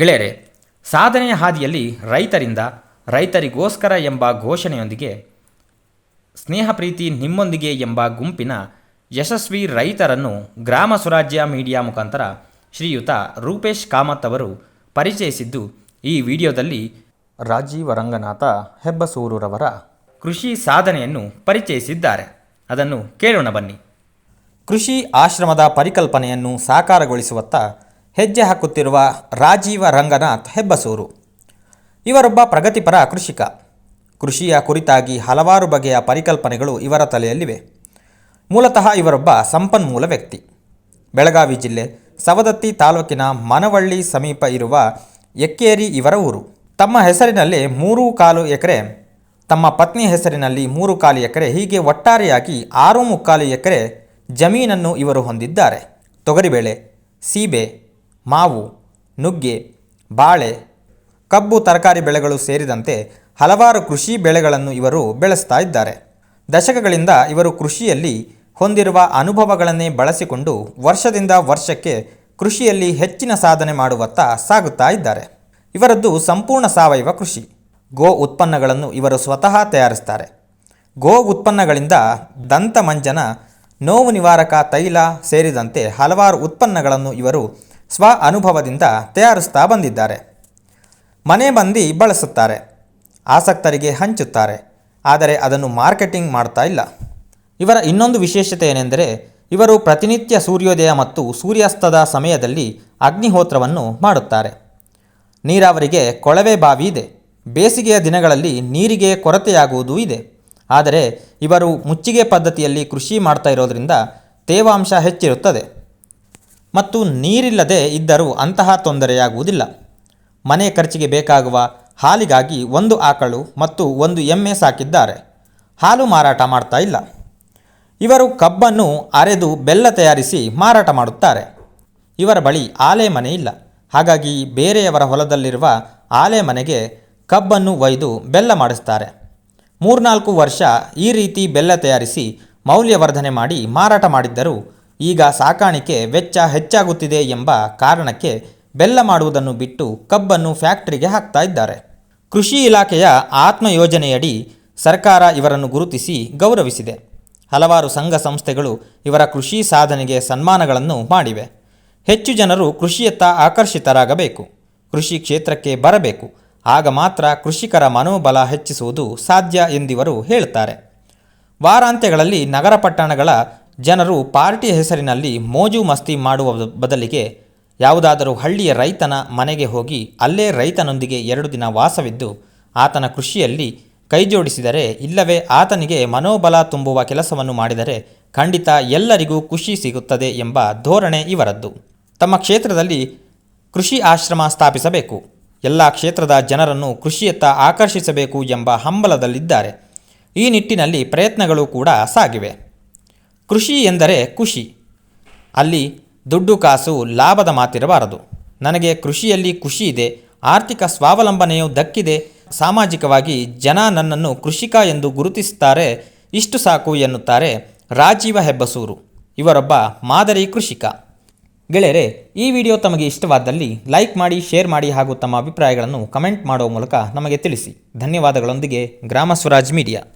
ಗೆಳೆಯರೆ, ಸಾಧನೆಯ ಹಾದಿಯಲ್ಲಿ ರೈತರಿಂದ ರೈತರಿಗೋಸ್ಕರ ಎಂಬ ಘೋಷಣೆಯೊಂದಿಗೆ ಸ್ನೇಹ ಪ್ರೀತಿ ನಿಮ್ಮೊಂದಿಗೆ ಎಂಬ ಗುಂಪಿನ ಯಶಸ್ವಿ ರೈತರನ್ನು ಗ್ರಾಮ ಸ್ವರಾಜ್ಯ ಮೀಡಿಯಾ ಮುಖಾಂತರ ಶ್ರೀಯುತ ರೂಪೇಶ್ ಕಾಮತ್ ಅವರು ಪರಿಚಯಿಸಿದ್ದು ಈ ವಿಡಿಯೋದಲ್ಲಿ ರಾಜೀವ ರಂಗನಾಥ ಹೆಬ್ಬಸೂರುರವರ ಕೃಷಿ ಸಾಧನೆಯನ್ನು ಪರಿಚಯಿಸಿದ್ದಾರೆ. ಅದನ್ನು ಕೇಳೋಣ ಬನ್ನಿ. ಕೃಷಿ ಆಶ್ರಮದ ಪರಿಕಲ್ಪನೆಯನ್ನು ಸಾಕಾರಗೊಳಿಸುವತ್ತ ಹೆಜ್ಜೆ ಹಾಕುತ್ತಿರುವ ರಾಜೀವ ರಂಗನಾಥ್ ಹೆಬ್ಬಸೂರು. ಇವರೊಬ್ಬ ಪ್ರಗತಿಪರ ಕೃಷಿಕ. ಕೃಷಿಯ ಕುರಿತಾಗಿ ಹಲವಾರು ಬಗೆಯ ಪರಿಕಲ್ಪನೆಗಳು ಇವರ ತಲೆಯಲ್ಲಿವೆ. ಮೂಲತಃ ಇವರೊಬ್ಬ ಸಂಪನ್ಮೂಲ ವ್ಯಕ್ತಿ. ಬೆಳಗಾವಿ ಜಿಲ್ಲೆ ಸವದತ್ತಿ ತಾಲೂಕಿನ ಮನವಳ್ಳಿ ಸಮೀಪ ಇರುವ ಎಕ್ಕೇರಿ ಇವರ ಊರು. ತಮ್ಮ ಹೆಸರಿನಲ್ಲಿ ಮೂರು ಕಾಲು ಎಕರೆ, ತಮ್ಮ ಪತ್ನಿ ಹೆಸರಿನಲ್ಲಿ ಮೂರು ಕಾಲು ಎಕರೆ, ಹೀಗೆ ಒಟ್ಟಾರೆಯಾಗಿ ಆರು ಮುಕ್ಕಾಲು ಎಕರೆ ಜಮೀನನ್ನು ಇವರು ಹೊಂದಿದ್ದಾರೆ. ತೊಗರಿಬೇಳೆ, ಸೀಬೆ ಮಾವು, ನುಗ್ಗೆ, ಬಾಳೆ, ಕಬ್ಬು, ತರಕಾರಿ ಬೆಳೆಗಳು ಸೇರಿದಂತೆ ಹಲವಾರು ಕೃಷಿ ಬೆಳೆಗಳನ್ನು ಇವರು ಬೆಳೆಸ್ತಾ ಇದ್ದಾರೆ. ದಶಕಗಳಿಂದ ಇವರು ಕೃಷಿಯಲ್ಲಿ ಹೊಂದಿರುವ ಅನುಭವಗಳನ್ನೇ ಬಳಸಿಕೊಂಡು ವರ್ಷದಿಂದ ವರ್ಷಕ್ಕೆ ಕೃಷಿಯಲ್ಲಿ ಹೆಚ್ಚಿನ ಸಾಧನೆ ಮಾಡುವತ್ತ ಸಾಗುತ್ತಾ ಇದ್ದಾರೆ. ಇವರದ್ದು ಸಂಪೂರ್ಣ ಸಾವಯವ ಕೃಷಿ. ಗೋ ಉತ್ಪನ್ನಗಳನ್ನು ಇವರು ಸ್ವತಃ ತಯಾರಿಸ್ತಾರೆ. ಗೋ ಉತ್ಪನ್ನಗಳಿಂದ ದಂತಮಂಜನ ನೋವು ನಿವಾರಕ ತೈಲ ಸೇರಿದಂತೆ ಹಲವಾರು ಉತ್ಪನ್ನಗಳನ್ನು ಇವರು ಸ್ವ ಅನುಭವದಿಂದ ತಯಾರಿಸ್ತಾ ಬಂದಿದ್ದಾರೆ. ಮನೆ ಮಂದಿ ಬಳಸುತ್ತಾರೆ. ಆಸಕ್ತರಿಗೆ ಹಂಚುತ್ತಾರೆ. ಆದರೆ ಅದನ್ನು ಮಾರ್ಕೆಟಿಂಗ್ ಮಾಡ್ತಾ ಇಲ್ಲ. ಇವರ ಇನ್ನೊಂದು ವಿಶೇಷತೆ ಏನೆಂದರೆ, ಇವರು ಪ್ರತಿನಿತ್ಯ ಸೂರ್ಯೋದಯ ಮತ್ತು ಸೂರ್ಯಾಸ್ತದ ಸಮಯದಲ್ಲಿ ಅಗ್ನಿಹೋತ್ರವನ್ನು ಮಾಡುತ್ತಾರೆ. ನೀರಾವರಿಗೆ ಕೊಳವೆ ಬಾವಿ ಇದೆ. ಬೇಸಿಗೆಯ ದಿನಗಳಲ್ಲಿ ನೀರಿಗೆ ಕೊರತೆಯಾಗುವುದೂ ಇದೆ. ಆದರೆ ಇವರು ಮುಚ್ಚಿಗೆ ಪದ್ಧತಿಯಲ್ಲಿ ಕೃಷಿ ಮಾಡ್ತಾ ಇರೋದರಿಂದ ತೇವಾಂಶ ಹೆಚ್ಚಿರುತ್ತದೆ. ಮತ್ತು ನೀರಿಲ್ಲದೆ ಇದ್ದರೂ ಅಂತಹ ತೊಂದರೆಯಾಗುವುದಿಲ್ಲ. ಮನೆ ಖರ್ಚಿಗೆ ಬೇಕಾಗುವ ಹಾಲಿಗಾಗಿ ಒಂದು ಆಕಳು ಮತ್ತು ಒಂದು ಎಮ್ಮೆ ಸಾಕಿದ್ದಾರೆ. ಹಾಲು ಮಾರಾಟ ಮಾಡ್ತಾ ಇಲ್ಲ. ಇವರು ಕಬ್ಬನ್ನು ಅರೆದು ಬೆಲ್ಲ ತಯಾರಿಸಿ ಮಾರಾಟ ಮಾಡುತ್ತಾರೆ. ಇವರ ಬಳಿ ಆಲೆ ಮನೆ ಇಲ್ಲ. ಹಾಗಾಗಿ ಬೇರೆಯವರ ಹೊಲದಲ್ಲಿರುವ ಆಲೆ ಮನೆಗೆ ಕಬ್ಬನ್ನು ಒಯ್ದು ಬೆಲ್ಲ ಮಾಡಿಸ್ತಾರೆ. ಮೂರ್ನಾಲ್ಕು ವರ್ಷ ಈ ರೀತಿ ಬೆಲ್ಲ ತಯಾರಿಸಿ ಮೌಲ್ಯವರ್ಧನೆ ಮಾಡಿ ಮಾರಾಟ ಮಾಡಿದ್ದರೂ ಈಗ ಸಾಕಾಣಿಕೆ ವೆಚ್ಚ ಹೆಚ್ಚಾಗುತ್ತಿದೆ ಎಂಬ ಕಾರಣಕ್ಕೆ ಬೆಲ್ಲ ಮಾಡುವುದನ್ನು ಬಿಟ್ಟು ಕಬ್ಬನ್ನು ಫ್ಯಾಕ್ಟರಿಗೆ ಹಾಕ್ತಾ ಇದ್ದಾರೆ. ಕೃಷಿ ಇಲಾಖೆಯ ಆತ್ಮ ಯೋಜನೆಯಡಿ ಸರ್ಕಾರ ಇವರನ್ನು ಗುರುತಿಸಿ ಗೌರವಿಸಿದೆ. ಹಲವಾರು ಸಂಘ ಸಂಸ್ಥೆಗಳು ಇವರ ಕೃಷಿ ಸಾಧನೆಗೆ ಸನ್ಮಾನಗಳನ್ನು ಮಾಡಿವೆ. ಹೆಚ್ಚು ಜನರು ಕೃಷಿಯತ್ತ ಆಕರ್ಷಿತರಾಗಬೇಕು. ಕೃಷಿ ಕ್ಷೇತ್ರಕ್ಕೆ ಬರಬೇಕು. ಆಗ ಮಾತ್ರ ಕೃಷಿಕರ ಮನೋಬಲ ಹೆಚ್ಚಿಸುವುದು ಸಾಧ್ಯ ಎಂದಿವರು ಹೇಳುತ್ತಾರೆ ವಾರಾಂತ್ಯಗಳಲ್ಲಿ ನಗರ ಪಟ್ಟಣಗಳ ಜನರು ಪಾರ್ಟಿ ಹೆಸರಿನಲ್ಲಿ ಮೋಜು ಮಸ್ತಿ ಮಾಡುವ ಬದಲಿಗೆ ಯಾವುದಾದರೂ ಹಳ್ಳಿಯ ರೈತನ ಮನೆಗೆ ಹೋಗಿ ಅಲ್ಲೇ ರೈತನೊಂದಿಗೆ ಎರಡು ದಿನ ವಾಸವಿದ್ದು ಆತನ ಕೃಷಿಯಲ್ಲಿ ಕೈಜೋಡಿಸಿದರೆ ಇಲ್ಲವೇ ಆತನಿಗೆ ಮನೋಬಲ ತುಂಬುವ ಕೆಲಸವನ್ನು ಮಾಡಿದರೆ ಖಂಡಿತ ಎಲ್ಲರಿಗೂ ಖುಷಿ ಸಿಗುತ್ತದೆ ಎಂಬ ಧೋರಣೆ ಇವರದ್ದು. ತಮ್ಮ ಕ್ಷೇತ್ರದಲ್ಲಿ ಕೃಷಿ ಆಶ್ರಮ ಸ್ಥಾಪಿಸಬೇಕು. ಎಲ್ಲ ಕ್ಷೇತ್ರದ ಜನರನ್ನು ಕೃಷಿಯತ್ತ ಆಕರ್ಷಿಸಬೇಕು ಎಂಬ ಹಂಬಲದಲ್ಲಿದ್ದಾರೆ. ಈ ನಿಟ್ಟಿನಲ್ಲಿ ಪ್ರಯತ್ನಗಳು ಕೂಡ ಸಾಗಿವೆ. ಕೃಷಿ ಎಂದರೆ ಖುಷಿ. ಅಲ್ಲಿ ದುಡ್ಡು ಕಾಸು ಲಾಭದ ಮಾತಿರಬಾರದು. ನನಗೆ ಕೃಷಿಯಲ್ಲಿ ಖುಷಿ ಇದೆ, ಆರ್ಥಿಕ ಸ್ವಾವಲಂಬನೆಯು ದಕ್ಕಿದೆ, ಸಾಮಾಜಿಕವಾಗಿ ಜನ ನನ್ನನ್ನು ಕೃಷಿಕ ಎಂದು ಗುರುತಿಸುತ್ತಾರೆ, ಇಷ್ಟು ಸಾಕು ಎನ್ನುತ್ತಾರೆ ರಾಜೀವ ಹೆಬ್ಬಸೂರು. ಇವರೊಬ್ಬ ಮಾದರಿ ಕೃಷಿಕ. ಗೆಳೆಯರೆ, ಈ ವಿಡಿಯೋ ತಮಗೆ ಇಷ್ಟವಾದಲ್ಲಿ ಲೈಕ್ ಮಾಡಿ, ಶೇರ್ ಮಾಡಿ ಹಾಗೂ ತಮ್ಮ ಅಭಿಪ್ರಾಯಗಳನ್ನು ಕಮೆಂಟ್ ಮಾಡುವ ಮೂಲಕ ನಮಗೆ ತಿಳಿಸಿ. ಧನ್ಯವಾದಗಳೊಂದಿಗೆ ಗ್ರಾಮ ಸ್ವರಾಜ್ ಮೀಡಿಯಾ.